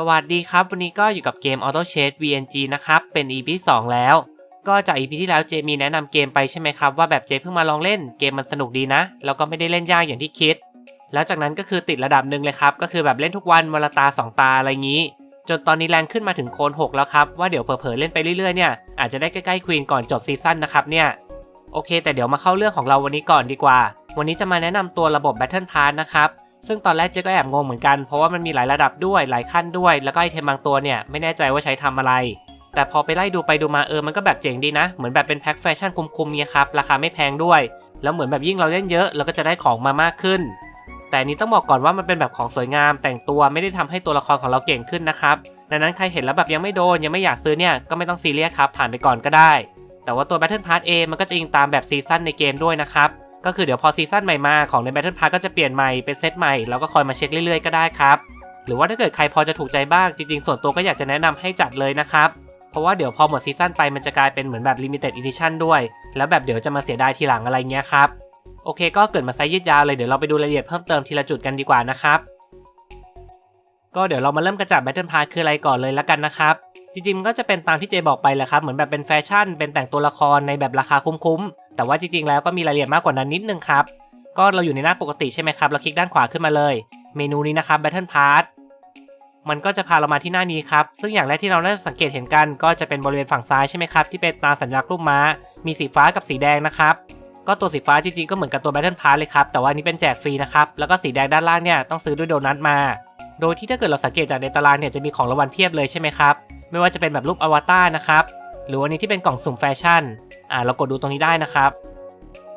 สวัสดีครับ วันนี้ก็อยู่กับเกม Auto Chase VNG นะครับ เป็น EP 2 แล้ว ก็จาก EP ที่แล้วเจมีแนะนำเกมไปใช่ไหมครับ ว่าแบบเจเพิ่งมาลองเล่นเกมมันสนุกดีนะ แล้วก็ไม่ได้เล่นยากอย่างที่คิด แล้วจากนั้นก็คือติดระดับหนึ่งเลยครับ ก็คือแบบเล่นทุกวันวันละตา 2 ตาอะไรงี้ จนตอนนี้แรงขึ้นมาถึงโคน 6 แล้วครับ ว่าเดี๋ยวเผลอๆเล่นไปเรื่อยๆเนี่ยอาจจะได้ใกล้ๆควีนก่อนจบซีซั่นนะครับเนี่ยโอเค แต่เดี๋ยวมาเข้าเรื่องของเราวันนี้ก่อนดีกว่า วันนี้จะมาแนะนำตัวระบบ Battle Pass นะครับ ซึ่งตอนแรกเจ๊ก็แอบงงเหมือนกันเพราะว่ามันมีหลายระดับด้วยหลายขั้นด้วย แล้วก็ไอเทมบางตัวเนี่ยไม่แน่ใจว่าใช้ทำอะไร แต่พอไปไล่ดูไปดูมาเออมันก็แบบเจ๋งดีนะ เหมือนแบบเป็นแพ็คแฟชั่นคุ้มๆเนี่ยครับราคาไม่แพงด้วย แล้วเหมือนแบบยิ่งเราเล่นเยอะเราก็จะได้ของมามากขึ้น แต่นี้ต้องบอกก่อนว่ามันเป็นแบบของสวยงาม แต่งตัวไม่ได้ทำให้ตัวละครของเราเก่งขึ้นนะครับดังนั้นใครเห็นแล้วแบบยังไม่โดนยังไม่อยากซื้อเนี่ยก็ไม่ต้องซีเรียสครับผ่านไปก่อนก็ได้ แต่ว่าตัว Battle Pass A มันก็จะยิงตามแบบซีซั่นในเกมด้วยนะครับ ก็คือเดี๋ยวพอซีซั่นใหม่มาของใน Battle Pass ก็จะเปลี่ยนใหม่เป็นเซตใหม่แล้วก็คอยมาเช็คเรื่อยๆก็ได้ครับหรือว่าถ้าเกิดใครพอจะถูกใจบ้างจริงๆ ส่วนตัวก็อยากจะแนะนำให้จัดเลยนะครับเพราะว่าเดี๋ยวพอหมดซีซั่นไปมันจะกลายเป็นเหมือนแบบ Limited Edition ด้วย แล้วแบบเดี๋ยวจะมาเสียดายทีหลังอะไรเงี้ยครับโอเค ก็เกิดมาไซส์ยืดยาวเลยเดี๋ยวเราไปดูรายละเอียดเพิ่มเติมทีละจุดกันดีกว่านะครับก็เดี๋ยวเรามาเริ่มกระจับ Battle Pass คืออะไรก่อนเลยละกันนะครับ จริงๆก็จะเป็นตามที่เจบอกไปแหละครับ เหมือนแบบเป็นแฟชั่น เป็นแต่งตัวละครในแบบราคาคุ้มๆ แต่ว่าจริงๆ แล้วก็มีรายละเอียดมากกว่านั้นนิดนึงครับ ก็เราอยู่ในหน้าปกติใช่ไหมครับ เราคลิกด้านขวาขึ้นมาเลย เมนูนี้นะครับ Battle Pass มันก็จะพาเรามาที่หน้านี้ครับ ซึ่งอย่างแรกที่เราน่าจะสังเกตเห็นกัน ก็จะเป็นบริเวณฝั่งซ้ายใช่ไหมครับ ที่เป็นตาสัญลักษณ์รูปม้า มีสีฟ้ากับสีแดงนะครับ ก็ตัวสีฟ้าจริงๆ ก็เหมือนกับตัว Battle Pass เลยครับ แต่ว่านนี้เป็นแจกฟรีนะครับ แล้วก็สีแดงด้านล่างเนี่ยต้องซื้อด้วยโดนัทมา โดยที่ถ้าเกิดเราสังเกตจากในตารางเนี่ยจะมีของรางวัลเพียบเลยใช่ไหมครับ ไม่ว่าจะเป็นแบบรูปอวตารนะครับ หรือวันนี้ที่เป็นกล่องสุ่มแฟชั่น อ่าเรากดดูตรงนี้ได้นะครับ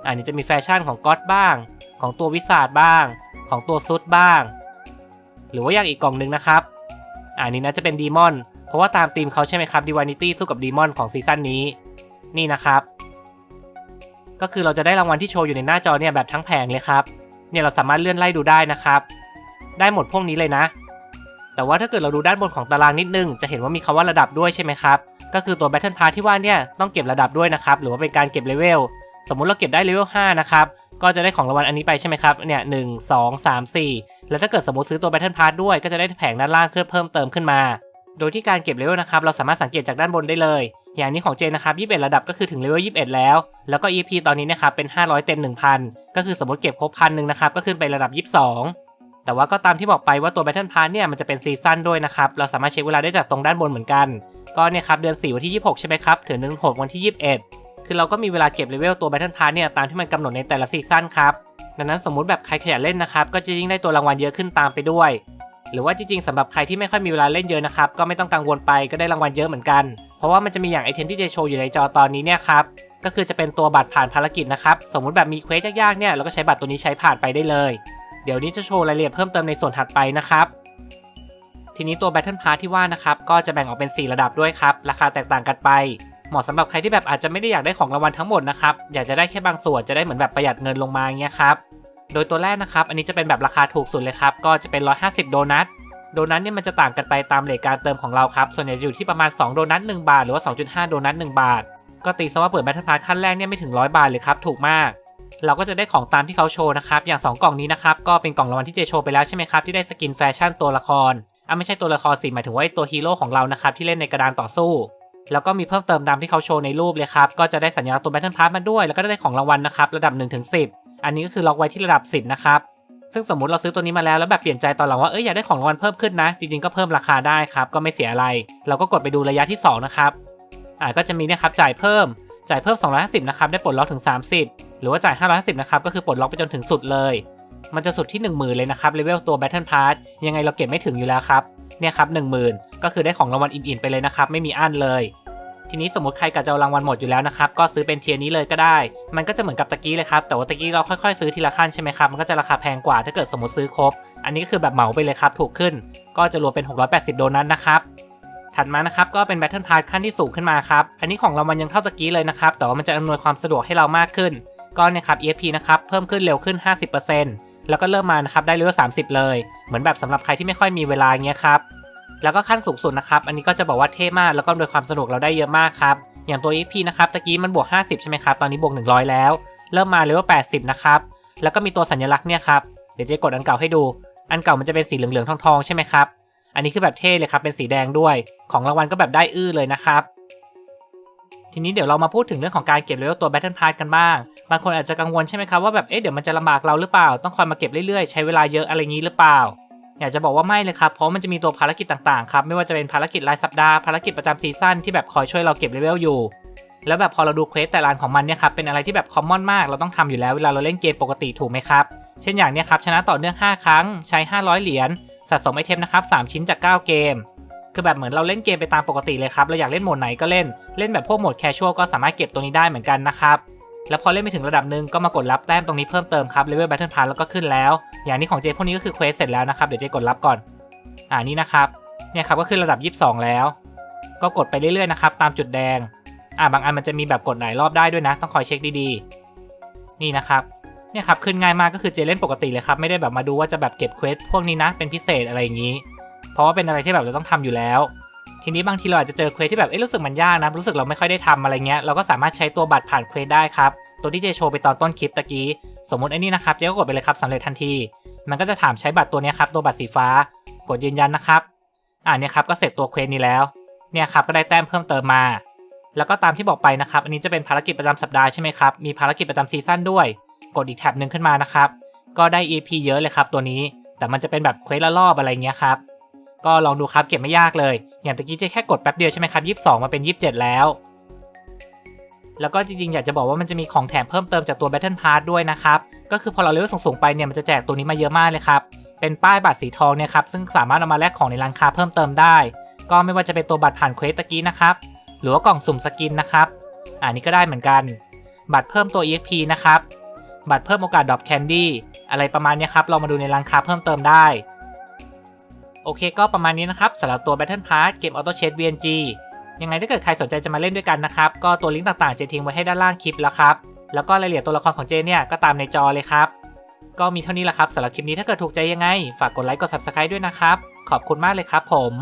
อ่านี่จะมีแฟชั่นของก๊อตบ้าง ของตัววิสาดบ้าง ของตัวซุดบ้าง หรือว่าอย่างอีกกล่องหนึ่งนะครับอ่านี้นะจะเป็นดีมอน เพราะว่าตามธีมเขาใช่ไหมครับดีวานิตี้สู้กับดีมอนของซีซั่นนี้ นี่นะครับ ก็คือเราจะได้รางวัลที่โชว์อยู่ในหน้าจอเนี่ยแบบทั้งแผงเลยครับ เนี่ยเราสามารถเลื่อนไล่ดูได้นะครับ ได้หมดพวกนี้เลยนะ แต่ว่าถ้าเกิดเราดูด้านบนของตารางนิดนึง จะเห็นว่ามีคำว่าระดับด้วยใช่ไหมครับ ก็คือตัว Battle Pass ที่ว่าเนี่ยต้องเก็บระดับด้วยนะครับ หรือว่าเป็นการเก็บเลเวล สมมุติเราเก็บได้เลเวล 5 นะครับ ก็จะได้ของรางวัลอันนี้ไปใช่ไหมครับ เนี่ยหนึ่งสองสามสี่แล้วถ้าเกิดสมมติซื้อตัว Battle Pass ด้วย ก็จะได้แผงด้านล่างเพื่อเพิ่มเติมขึ้นมา โดยที่การเก็บเลเวลนะครับ เราสามารถสังเกตจากด้านบนได้เลย อย่างนี้ของเจนนะครับ21 ระดับก็คือถึงเลเวล21 แล้ว แล้วก็ EP ตอนนี้นะครับเป็น 500 เต็ม 1,000 ก็คือสมมติเก็บครบพันหนึ่งนะครับก็ขึ้นไประดับ 22 แต่ว่าก็ตามที่บอกไปว่าตัว Battle Pass เนี่ยมันจะเป็นซีซั่นด้วยนะครับ เราสามารถเช็คเวลาได้จากตรงด้านบนเหมือนกัน ก็เนี่ยครับเดือน 4 วันที่ 26 ใช่ไหมครับ ถึงเดือน6วันที่ 21 คือเราก็มีเวลาเก็บเลเวลตัว Battle Pass เนี่ยตามที่มันกำหนดในแต่ละซีซั่นครับ ดังนั้นสมมุติแบบใครขยันเล่นนะครับ ก็จะยิ่งได้ตัวรางวัลเยอะขึ้นตามไปด้วย หรือว่าจริงๆสำหรับใครที่ไม่ค่อยมีเวลาเล่นเยอะนะครับ ก็ไม่ต้องกังวลไปก็ได้รางวัลเยอะเหมือนกัน เพราะว่ามันจะมีอย่างไอเทมที่จะโชว์อยู่ในจอตอนนี้เนี่ยครับ ก็คือจะเป็นตัวบัตรผ่านภารกิจนะครับ สมมุติแบบมีเควสยากๆเนี่ยเราก็ใช้บัตรตัวนี้ใช้ผ่านไปได้เลย เดี๋ยวนี้จะโชว์รายละเอียดเพิ่มเติมในส่วนถัดไปนะครับ ทีนี้ตัว Battle Pass ที่ว่านะครับ ก็จะแบ่งออกเป็น 4 ระดับด้วยครับ ราคาแตกต่างกันไป เหมาะสำหรับใครที่แบบอาจจะไม่ได้อยากได้ของรางวัลทั้งหมดนะครับ อยากจะได้แค่บางส่วนจะได้เหมือนแบบประหยัดเงินลงมาเงี้ยครับ โดยตัวแรกนะครับ อันนี้จะเป็นแบบราคาถูกสุดเลยครับ ก็จะเป็น 150 โดนัท โดนัทเนี่ยมันจะต่างกันไปตามเลทการเติมของเราครับ ส่วนใหญ่อยู่ที่ประมาณ 2 โดนัท 1 บาท หรือว่า 2.5 โดนัท 1 บาท ก็ตีซะว่าเปิดแบทเทิลพาร์ขั้นแรกเนี่ยไม่ถึง 100 บาทเลยครับ ถูกมาก เราก็จะได้ของตามที่เขาโชว์นะครับอย่าง 2 กล่องนี้นะครับก็เป็นกล่องรางวัลที่เจโชว์ไปแล้วใช่ไหมครับที่ได้สกินแฟชั่นตัวละครอะไม่ใช่ตัวละครสิหมายถึงว่าตัวฮีโร่ของเรานะครับที่เล่นในกระดานต่อสู้ แล้วก็มีเพิ่มเติมตามที่เขาโชว์ในรูปเลยครับก็จะได้สัญลักษณ์ตัวแบทเทิลพาร์มาด้วย แล้วก็ได้ของรางวัลนะครับระดับ1ถึง10 อันนี้ก็คือล็อกไว้ที่ระดับ 10 นะครับซึ่งสมมติเราซื้อตัวนี้มาแล้วแล้วแบบเปลี่ยนใจตอนหลังว่าเอ้ยอยากได้ของรางวัลเพิ่มขึ้นนะ จริงๆก็เพิ่มราคาได้ครับก็ไม่เสียอะไร เราก็กดไปดูระยะที่2นะครับอ่าก็จะมีเนะครับจ่ายเพิ่ม จ่ายเพิ่ม 250 นะครับ ได้ปลดล็อกถึง 30 หรือว่าจ่าย 550 นะครับ ก็คือปลดล็อกไปจนถึงสุดเลย มันจะสุดที่ 10,000 เลยนะครับ เลเวลตัว Battle Pass ยังไงเราเก็บไม่ถึงอยู่แล้วครับ เนี่ยครับ 10,000 ก็คือได้ของรางวัลอิ่มๆไปเลยนะครับ ไม่มีอั้นเลย ทีนี้สมมติใครกะจะเอารางวัลหมดอยู่แล้วนะครับ ก็ซื้อเป็นเทียร์นี้เลยก็ได้ มันก็จะเหมือนกับตะกี้เลยครับ แต่ว่าตะกี้เราค่อยๆ ซื้อทีละขั้นใช่ไหมครับ มันก็จะราคาแพงกว่าถ้าเกิดสมมติซื้อครบ อันนี้ก็คือแบบเหมาไปเลยครับ ถูกขึ้น ก็จะรวมเป็น 680 โดนัทนะครับ ถัดมานะครับก็เป็น Battle Pass ขั้นที่สูงขึ้นมาครับ อันนี้ของเรามันยังเท่าตะกี้เลยนะครับ แต่ว่ามันจะอำนวยความสะดวกให้เรามากขึ้น ก็นี่ยครับ EFP นะครับเพิ่มขึ้นเร็วขึ้น 50%แล้วก็เริ่มมานะครับได้เลเวล30 เลย เหมือนแบบสำหรับใครที่ไม่ค่อยมีเวลาเงี้ยครับแล้วก็ขั้นสูงสุดนะครับอันนี้ก็จะบอกว่าเท่มากแล้วก็โดยความสนุกเราได้เยอะมากครับอย่างตัว EP นะครับตะกี้มันบวก 50 ใช่ไหมครับตอนนี้บวก 100 แล้ว เริ่มมาเลเวล80 นะครับแล้วก็มีตัวสัญลักษณ์เนี่ยครับเดี๋ยวจะกดอันเก่าให้ดู อันเก่ามันจะเป็นสีเหลืองๆทองๆใช่ไหมครับ อันนี้คือแบบเท่เลยครับเป็นสีแดงด้วย ของรางวัลก็แบบได้อื้อเลยนะครับทีนี้เดี๋ยวเรามาพูดถึงเรื่องของการเก็บเลเวลตัว Battle Pass กันบ้าง บางคนอาจจะกังวลใช่ไหมครับว่าแบบ เอ๊ะ เดี๋ยวมันจะลำบากเราหรือเปล่า ต้องคอยมาเก็บเรื่อยๆ ใช้เวลาเยอะอะไรงี้หรือเปล่า อยากจะบอกว่าไม่เลยครับ เพราะมันจะมีตัวภารกิจต่างๆ ครับ ไม่ว่าจะเป็นภารกิจรายสัปดาห์ ภารกิจประจำซีซั่นที่แบบคอยช่วยเราเก็บเลเวลอยู่ แล้วแบบพอเราดูเควสแต่ละอันของมันเนี่ยครับ เป็นอะไรที่แบบคอมมอนมาก เราต้องทำอยู่แล้วเวลาเราเล่นเกมปกติถูกไหมครับ เช่นอย่างเนี้ยครับ ชนะต่อเนื่อง 5 ครั้ง ใช้ 500 เหรียญ สะสมไอเทมนะครับ 3 ชิ้นจาก 9 เกม คือแบบเหมือนเราเล่นเกมไปตามปกติเลยครับ เราอยากเล่นโหมดไหนก็เล่น เล่นแบบพวกโหมดแคชชวลก็สามารถเก็บตัวนี้ได้เหมือนกันนะครับ แล้วพอเล่นไปถึงระดับหนึ่งก็มากดรับแต้มตรงนี้เพิ่มเติมครับเลเวลแบทเทิลพาร์แล้วก็ขึ้นแล้ว อย่างนี้ของเจพวกนี้ก็คือเควสเสร็จแล้วนะครับ เดี๋ยวเจกดรับก่อน อ่านี่นะครับ เนี่ยครับก็ขึ้นระดับ 22 แล้ว ก็กดไปเรื่อยๆนะครับตามจุดแดง อ่าบางอันมันจะมีแบบกดหลายรอบได้ด้วยนะ ต้องคอยเช็คดีๆ นี่นะครับ เนี่ยครับขึ้นง่ายมากก็คือเจเล่นปกติเลยครับไม่ได้แบบมาดูว่าจะแบบเก็บเควสพวกนี้นะเป็นพิเศษอะไรอย่างนี้ เพราะว่าเป็นอะไรที่แบบเราต้องทำอยู่แล้ว ทีนี้บางทีเราอาจจะเจอเควสที่แบบเอ๊ะรู้สึกมันยากนะรู้สึกเราไม่ค่อยได้ทำอะไรเงี้ยเราก็สามารถใช้ตัวบัตรผ่านเควสได้ครับตัวที่เจโชว์ไปตอนต้นคลิปตะกี้สมมติไอ้นี่นะครับเจก็กดไปเลยครับสำเร็จทันที มันก็จะถามใช้บัตรตัวนี้ครับตัวบัตรสีฟ้ากดยืนยันนะครับอ่าเนี่ยครับก็เสร็จตัวเควสนี้แล้วเนี่ยครับก็ได้แต้มเพิ่มเติมมา แล้วก็ตามที่บอกไปนะครับอันนี้จะเป็นภารกิจประจำสัปดาห์ใช่ไหมครับมีภารกิจประจำซีซั่นด้วย กดอีกแท็บหนึ่งขึ้นมานะครับ ก็ได้ EP เยอะเลยครับตัวนี้ แต่มันจะเป็นแบบเควสละรอบอะไรเงี้ยครับ ก็ลองดูครับเก็บไม่ยากเลย อย่างตะกี้จะแค่กดแป๊บเดียวใช่ไหมครับ22มาเป็น 27 แล้ว แล้วก็จริงๆ อยากจะบอกว่ามันจะมีของแถมเพิ่มเติมจากตัว Battle Pass ด้วยนะครับ ก็คือพอเราเลเวลสูงๆไปเนี่ยมันจะแจกตัวนี้มาเยอะมากเลยครับ เป็นป้ายบัตรสีทองเนี่ยครับ ซึ่งสามารถเอามาแลกของในร้านค้าเพิ่มเติมได้ ก็ไม่ว่าจะเป็นตัวบัตรผ่านเควสตะกี้นะครับ หรือว่ากล่องสุ่มสกินนะครับอ่านี่ก็ได้เหมือนกัน บัตรเพิ่มตัว EXP นะครับ บัตรเพิ่มโอกาสดรอปแคนดี้อะไรประมาณนี้ครับ เรามาดูในร้านค้าเพิ่มเติมได้ โอเคก็ประมาณนี้นะครับสำหรับตัว Battle Pass เกม Auto Chess VNG ยังไงถ้าเกิดใครสนใจจะมาเล่นด้วยกันนะครับ ก็ตัวลิงก์ต่างๆเจทิ้งไว้ให้ด้านล่างคลิปแล้วครับ แล้วก็รายละเอียดตัวละครของเจเนี่ยก็ตามในจอเลยครับ ก็มีเท่านี้แหละครับสำหรับคลิปนี้ถ้าเกิดถูกใจยังไง ฝากกดไลค์กด Subscribe ด้วยนะครับ ขอบคุณมากเลยครับผม